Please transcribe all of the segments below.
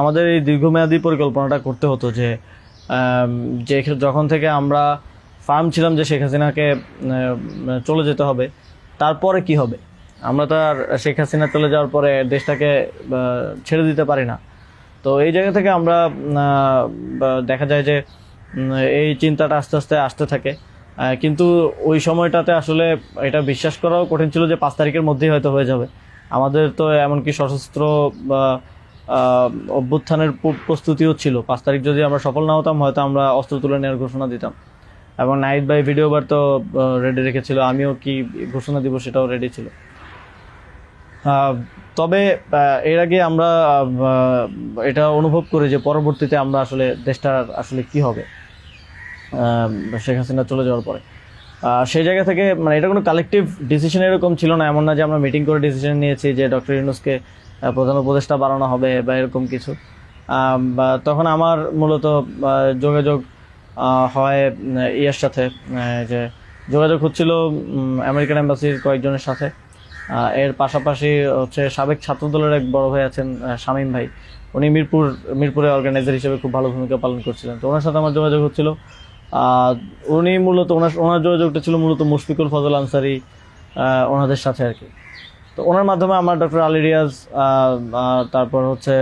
আমাদের এই দীর্ঘমেয়াদী পরিকল্পনাটা করতে হতো যে যে যখন থেকে আমরা ফার্ম ছিলাম যে শেখ হাসিনাকে চলে যেতে হবে, তারপরে কি হবে? আমরা তো আর শেখ হাসিনা চলে যাওয়ার পরে দেশটাকে ছেড়ে দিতে পারি না। তো এই জায়গা থেকে আমরা দেখা যায় যে এই চিন্তাটা আস্তে আস্তে আসতে থাকে। কিন্তু ওই সময়টাতে আসলে এটা বিশ্বাস করাও কঠিন ছিল যে পাঁচ তারিখের মধ্যেই হয়তো হয়ে যাবে। আমাদের তো এমনকি সশস্ত্র বা অভ্যুত্থানের প্রস্তুতিও ছিল। পাঁচ তারিখ যদি আমরা সফল না হতাম, হয়তো আমরা অস্ত্র তুলে নেওয়ার ঘোষণা দিতাম। এবং নাইট বাই ভিডিও তো রেডি রেখেছিল। আমিও কি ঘোষণা দিব সেটাও রেডি ছিল। তবে এর আগে আমরা এটা অনুভব করি যে পরবর্তীতে আমরা আসলে দেশটার আসলে কি হবে। শেখ হাসিনা চলে যাওয়ার পরে। সেই জায়গা থেকে মানে এটা কোনো কালেকটিভ ডিসিশন এরকম ছিল না। এমন না যে আমরা মিটিং করে ডিসিশন নিয়েছি যে ডক্টর ইউনুসকে প্রধান উপদেষ্টা বাড়ানো হবে বা এরকম কিছু। তখন আমার মূলত যোগাযোগ হয় ইয়ের সাথে যে যোগাযোগ হচ্ছিল আমেরিকান এম্বাসির কয়েকজনের সাথে। এর পাশাপাশি হচ্ছে সাবেক ছাত্রদলের এক বড় ভাই আছেন শামীম ভাই। উনি মিরপুর, মিরপুরে অর্গানাইজার হিসেবে খুব ভালো ভূমিকা পালন করছিলেন। তো ওনার সাথে আমার যোগাযোগ হচ্ছিল। উনি মূলত, ওনার ওনার যোগাযোগটা ছিল মূলত মুশফিকুল ফজল আনসারি ওনাদের সাথে আর কি। তো ওনার মাধ্যমে আমার ডক্টর আলী রিয়াজ তারপর হচ্ছে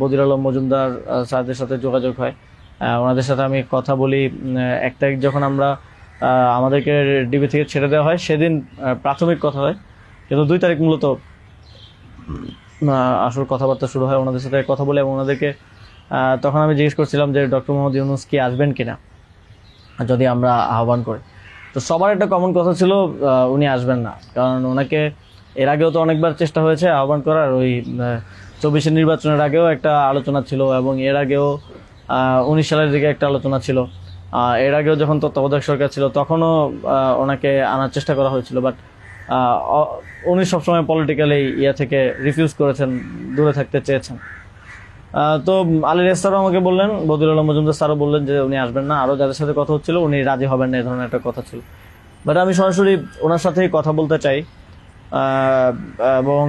বদির আলম মজুমদার স্যারদের সাথে যোগাযোগ হয়। ওনাদের সাথে আমি কথা বলি এক তারিখ যখন আমরা আমাদেরকে ডিবি থেকে ছেড়ে দেওয়া হয়, সেদিন প্রাথমিক কথা হয়। কিন্তু দুই তারিখ মূলত আসল কথাবার্তা শুরু হয় ওনাদের সাথে কথা বলে এবং ওনাদেরকে তখন আমি জিজ্ঞেস করছিলাম যে, ডক্টর মোহাম্মদ ইউনুস কি আসবেন কিনা? যদি আমরা আহ্বান করি। তো সবার একটা কমন কথা ছিল উনি আসবেন না। কারণ ওনাকে এর আগেও তো অনেকবার চেষ্টা হয়েছে আহ্বান করার, ওই চব্বিশে নির্বাচনের আগেও একটা আলোচনা ছিল এবং এর আগেও উনিশ সালের দিকে একটা আলোচনা ছিল। এর আগেও যখন তত্ত্বাবধায়ক সরকার ছিল তখনও ওনাকে আনার চেষ্টা করা হয়েছিল। বাট উনি সবসময় পলিটিক্যালি ইয়ে থেকে রিফিউজ করেছেন, দূরে থাকতে চেয়েছেন। তো আলী রেস স্যারও আমাকে বললেন, বদিউল আলম মজুমদার স্যারও বললেন যে উনি আসবেন না। আরও যাদের সাথে কথা হচ্ছিল, উনি রাজি হবেন না, এ ধরনের একটা কথা ছিল। বাট আমি সরাসরি ওনার সাথেই কথা বলতে চাই। এবং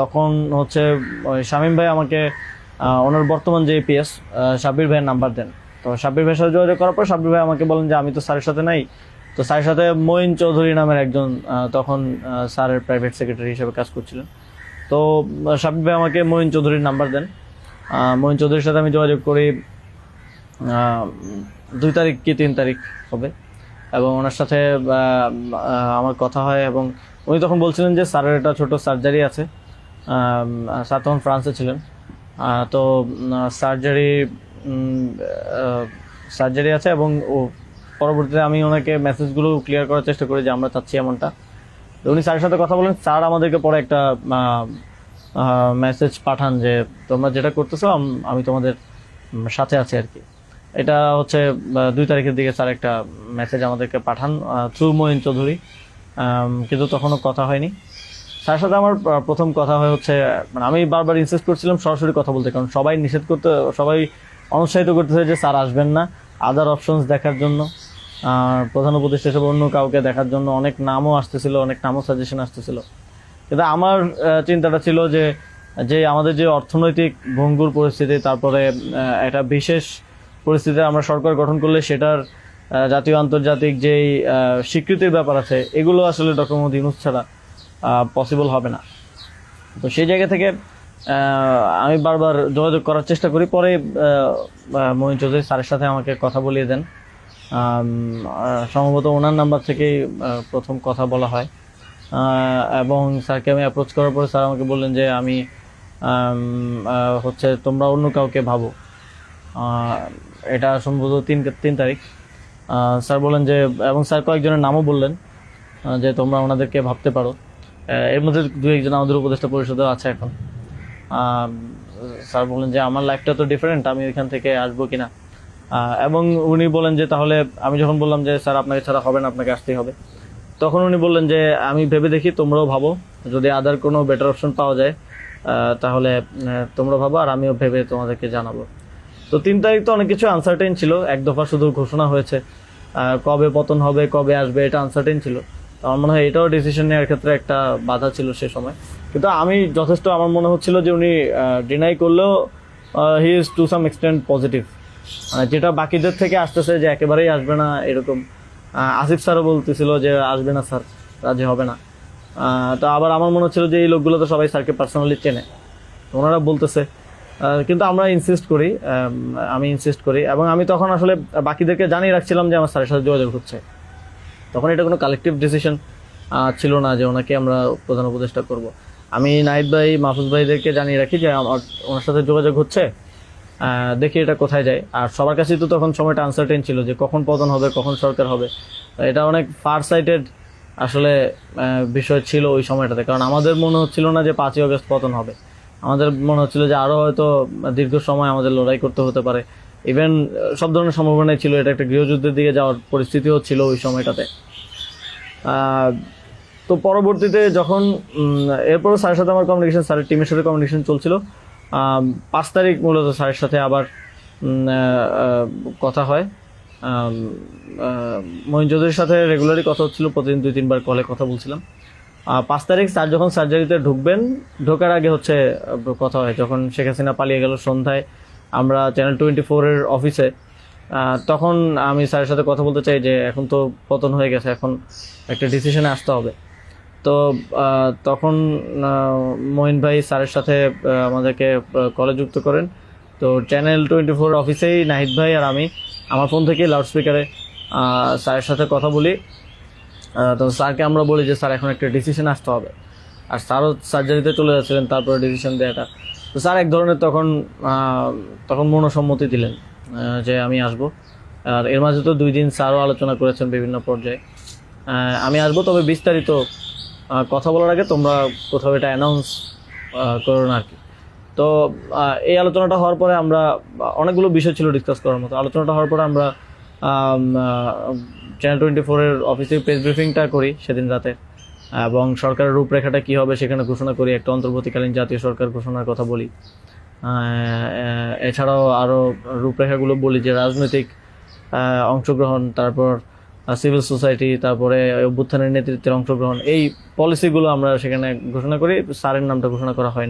তখন হচ্ছে শামীম ভাই আমাকে ওনার বর্তমান যে পিএস সাব্বির ভাইয়ের নাম্বার দেন। তো সাব্বির ভাইয়ের সাথে যোগাযোগ করার পর সাব্বির ভাই আমাকে বলেন যে, আমি তো স্যারের সাথে নাই। তো স্যারের সাথে মঈন চৌধুরী নামের একজন তখন স্যারের প্রাইভেট সেক্রেটারি হিসেবে কাজ করছিলেন। তো, সাব্বির ভাই আমাকে মঈন চৌধুরীর নাম্বার দেন। মঈন চৌধুরীর সাথে আমি যোগাযোগ করি দুই তারিখ কি তিন তারিখ হবে। এবং ওনার সাথে আমার কথা হয় এবং উনি তখন বলছিলেন যে স্যারের একটা ছোট সার্জারি আছে। স্যার তখন ফ্রান্সে ছিলেন। তো সার্জারি সার্জারি আছে এবং ও পরবর্তীতে আমি ওনাকে মেসেজগুলো ক্লিয়ার করার চেষ্টা করি যে আমরা চাচ্ছি এমনটা। তো উনি স্যারের সাথে কথা বলেন। স্যার আমাদেরকে পরে একটা মেসেজ পাঠান যে, তোমরা যেটা করতেছো, আমি তোমাদের সাথে আছি আর কি। এটা হচ্ছে দুই তারিখের দিকে স্যার একটা মেসেজ আমাদেরকে পাঠান থ্রু মঈন চৌধুরী। কিন্তু তখনও কথা হয়নি। স্যারের সাথে আমার প্রথম কথা হয় হচ্ছে মানে আমি বারবার ইনসিস্ট করছিলাম সরাসরি কথা বলতে, কারণ সবাই নিষেধ করতে, সবাই অনুৎসাহিত করতেছে যে স্যার আসবেন না আদার অপশনস দেখার জন্য, আর প্রধান উপদেষ্টা হিসেবে অন্য কাউকে দেখার জন্য অনেক নামও আসতেছিল, অনেক নামও সাজেশন আসতেছিল। কিন্তু আমার চিন্তাটা ছিল যে যে আমাদের যে অর্থনৈতিক ভঙ্গুর পরিস্থিতি, তারপরে একটা বিশেষ পরিস্থিতিতে আমরা সরকার গঠন করলে সেটার জাতীয় আন্তর্জাতিক যেই স্বীকৃতির ব্যাপার আছে, এগুলো আসলে ডক্টর মোহাম্মদ ইউনুস ছাড়া পসিবল হবে না। তো সেই জায়গা থেকে আমি বারবার যোগাযোগ করার চেষ্টা করি। পরে মহিন চৌধুরী স্যারের সাথে আমাকে কথা বলিয়ে দেন। সম্ভবত ওনার নাম্বার থেকেই প্রথম কথা বলা হয়। এবং স্যারকে আমি অ্যাপ্রোচ করার পরে স্যার আমাকে বললেন যে, আমি হচ্ছে তোমরা অন্য কাউকে ভাবো। এটা সম্ভবত তিন তিন তারিখ। স্যার বললেন যে, এবং স্যার কয়েকজনের নামও বললেন যে তোমরা ওনাদেরকে ভাবতে পারো। এর মধ্যে দু একজন আমাদের উপদেষ্টা পরিষদেও আছে এখন। স্যার বললেন যে, আমার লাইফটা তো ডিফারেন্ট আমি ওইখান থেকে আসব কিনা? এবং উনি বলেন যে, তাহলে আমি যখন বললাম যে, স্যার, আপনাকে ছাড়া হবে না, আপনাকে আসতেই হবে। তখন উনি বললেন যে, আমি ভেবে দেখি তোমরাও ভাবো, যদি আদার কোনো বেটার অপশন পাওয়া যায় তাহলে তোমরা ভাবো, আর আমিও ভেবে তোমাদেরকে জানাব। তো তিন তারিখ তো অনেক কিছু আনসার্টেন ছিল। এক দফা শুধু ঘোষণা হয়েছে। আহ, কবে পতন হবে কবে আসবে এটা আনসার্টেন ছিল। আমার মনে হয় এটাও ডিসিশন নেওয়ার ক্ষেত্রে একটা বাধা ছিল সে সময়। কিন্তু আমি যথেষ্ট আমার মনে হচ্ছিল যে উনি ডিনাই করলেও he is to some extent positive যেটা বাকিদের থেকে আসতেছে যে একেবারেই আসবে না এরকম। আসিফ স্যারও বলতেছিল যে আসবে না স্যার রাজি হবে না। তো আবার আমার মনে হচ্ছিল যে এই লোকগুলো তো সবাই স্যারকে পার্সোনালি চেনে। ওনারা বলতেছে কিন্তু আমরা ইনসিস্ট করি, আমি ইনসিস্ট করি এবং আমি তখন আসলে বাকিদেরকে জানিয়ে রাখছিলাম যে আমার স্যারের সাথে যোগাযোগ হচ্ছে। তখন এটা কোনো কালেকটিভ ডিসিশন ছিল না যে ওনাকে আমরা প্রধান উপদেষ্টা করব। আমি নাইট ভাই, মাহফুজ ভাইদেরকে জানিয়ে রাখি যে আমার, ওনার সাথে যোগাযোগ হচ্ছে দেখি এটা কোথায় যায়। আর সবার কাছেই তো তখন সময়টা আনসার্টেন ছিল যে কখন পতন হবে, কখন সরকার হবে। এটা অনেক ফার সাইটেড আসলে বিষয় ছিল ওই সময়টাতে। কারণ আমাদের মনে হচ্ছিল না যে পাঁচই অগস্ট পতন হবে। আমাদের মনে হচ্ছিল যে আরও হয়তো দীর্ঘ সময় আমাদের লড়াই করতে হতে পারে। ইভেন সব ধরনের সম্ভাবনাই ছিল, এটা একটা গৃহযুদ্ধের দিকে যাওয়ার পরিস্থিতিও ছিল ওই সময়টাতে। তো পরবর্তীতে যখন এরপরও স্যারের সাথে আমার কমিউনিকেশন স্যারের টিমের সাথে কমিউনিকেশন চলছিল পাঁচ তারিখ মূলত স্যারের সাথে আবার কথা হয়। মহিন চৌধুরীর সাথে রেগুলারই কথা হচ্ছিল, প্রতিদিন দুই, তিনবার কলে কথা বলছিলাম। পাঁচ তারিখ স্যার যখন সার্জারিতে ঢুকবেন, ঢোকার আগে হচ্ছে কথা হয়, যখন শেখ হাসিনা পালিয়ে গেল সন্ধ্যায়, আমরা চ্যানেল টোয়েন্টি ফোরের অফিসে তখন আমি স্যারের সাথে কথা বলতে চাই যে, এখন তো পতন হয়ে গেছে, এখন একটা ডিসিশনে আসতে হবে। তো তখন মঈন ভাই স্যারের সাথে আমাদেরকে কলে যুক্ত করেন। তো চ্যানেল টোয়েন্টি ফোর অফিসেই নাহিদ ভাই আর আমি, আমার ফোন থেকে লাউডস্পিকারে স্যারের সাথে কথা বলি। তো স্যারকে আমরা বলি যে, স্যার, এখন একটা ডিসিশন আসতে হবে। আর স্যারও সার্জারিতে চলে যাচ্ছিলেন, তারপরে ডিসিশন দেওয়াটা তো স্যার এক ধরনের তখন তখন মনোসম্মতি দিলেন যে আমি আসব। আর এর মাঝে তো দুই দিন স্যারও আলোচনা করেছেন বিভিন্ন পর্যায়ে। আমি আসব, তবে বিস্তারিত কথা বলার আগে তোমরা কোথাও এটা অ্যানাউন্স করো না আর কি তো এই আলোচনাটা হওয়ার পরে আমরা, অনেকগুলো বিষয় ছিল ডিসকাস করার মতো। আলোচনাটা হওয়ার পরে আমরা চ্যানেল টোয়েন্টি ফোরের অফিসে প্রেস ব্রিফিংটা করি সেদিন রাতে। এবং সরকারের রূপরেখাটা কি হবে সেখানে ঘোষণা করি, একটা অন্তর্বর্তীকালীন জাতীয় সরকার ঘোষণার কথা বলি। এছাড়াও আরও রূপরেখাগুলো বলি যে রাজনৈতিক অংশগ্রহণ, তারপর সিভিল সোসাইটি তারপরে অভ্যুত্থানের নেতৃত্বের অংশগ্রহণ, এই পলিসিগুলো আমরা সেখানে ঘোষণা করি। স্যারের নামটা ঘোষণা করা হয়